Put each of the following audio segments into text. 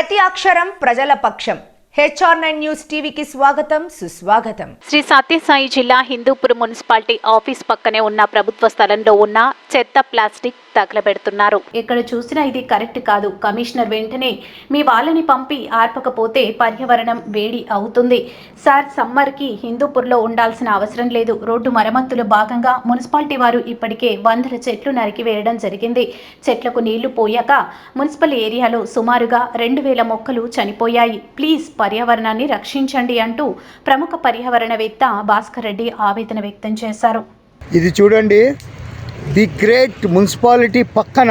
ప్రతి అక్షరం ప్రజల పక్షం. హెచ్ఆర్ నైన్ న్యూస్ టీవీకి స్వాగతం సుస్వాగతం. శ్రీ సత్యసాయి జిల్లా హిందూపురం మున్సిపాలిటీ ఆఫీస్ పక్కనే ఉన్న ప్రభుత్వ స్థలంలో ఉన్న చెత్త ప్లాస్టిక్ తగలబెడుతున్నారు ఎక్కడ చూసినా ఇది కరెక్ట్ కాదు. కమిషనర్ వెంటనే మీ వాళ్ళని పంపి ఆర్పకపోతే పర్యావరణం వేడి అవుతుంది. సార్ సమ్మర్కి హిందూపూర్లో ఉండాల్సిన అవసరం లేదు. రోడ్డు మరమ్మతుల భాగంగా మున్సిపాలిటీ వారు ఇప్పటికే వందల చెట్లు నరికి వేయడం జరిగింది. చెట్లకు నీళ్ళు పోయాక మున్సిపల్ ఏరియాలో సుమారుగా రెండు వేల మొక్కలు చనిపోయాయి. ప్లీజ్ పర్యావరణాన్ని రక్షించండి అంటూ ప్రముఖ పర్యావరణవేత్త భాస్కర్ రెడ్డి ఆవేదన వ్యక్తం చేశారు. ఇది చూడండి. ది గ్రేట్ మున్సిపాలిటీ పక్కన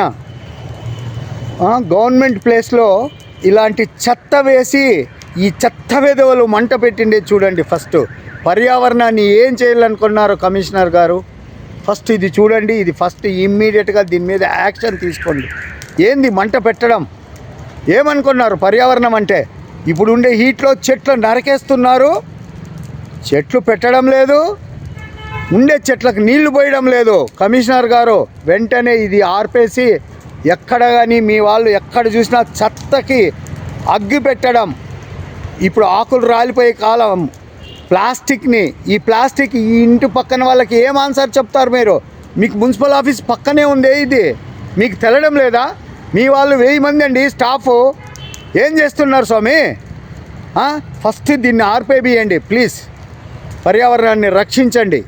గవర్నమెంట్ ప్లేస్లో ఇలాంటి చెత్త వేసి ఈ చెత్త వెధవలు మంట పెట్టిండే చూడండి ఫస్ట్. పర్యావరణాన్ని ఏం చేయాలనుకున్నారు కమిషనర్ గారు? ఫస్ట్ ఇది చూడండి ఇది ఫస్ట్ ఇమ్మీడియట్గా దీని మీద యాక్షన్ తీసుకోండి. ఏంది మంట పెట్టడం? ఏమనుకున్నారు పర్యావరణం అంటే? ఇప్పుడు ఉండే హీట్లో చెట్లు నరకేస్తున్నారు. చెట్లు పెట్టడం లేదు. ఉండే చెట్లకు నీళ్ళు పోయడం లేదు. కమిషనర్ గారు వెంటనే ఇది ఆర్పేసి ఎక్కడ కానీ మీ వాళ్ళు ఎక్కడ చూసినా చెత్తకి అగ్గి పెట్టడం. ఇప్పుడు ఆకులు రాలిపోయే కాలం. ప్లాస్టిక్ని ఈ ప్లాస్టిక్ ఈ ఇంటి పక్కన వాళ్ళకి ఏం ఆన్సర్ చెప్తారు మీరు? మీకు మున్సిపల్ ఆఫీస్ పక్కనే ఉందే ఇది. మీకు తెలడం లేదా? మీ వాళ్ళు వెయ్యి మంది అండి స్టాఫ్. ఏం చేస్తున్నారు స్వామి? ఫస్ట్ దీన్ని ఆర్పేబియండి ప్లీజ్. పర్యావరణాన్ని రక్షించండి.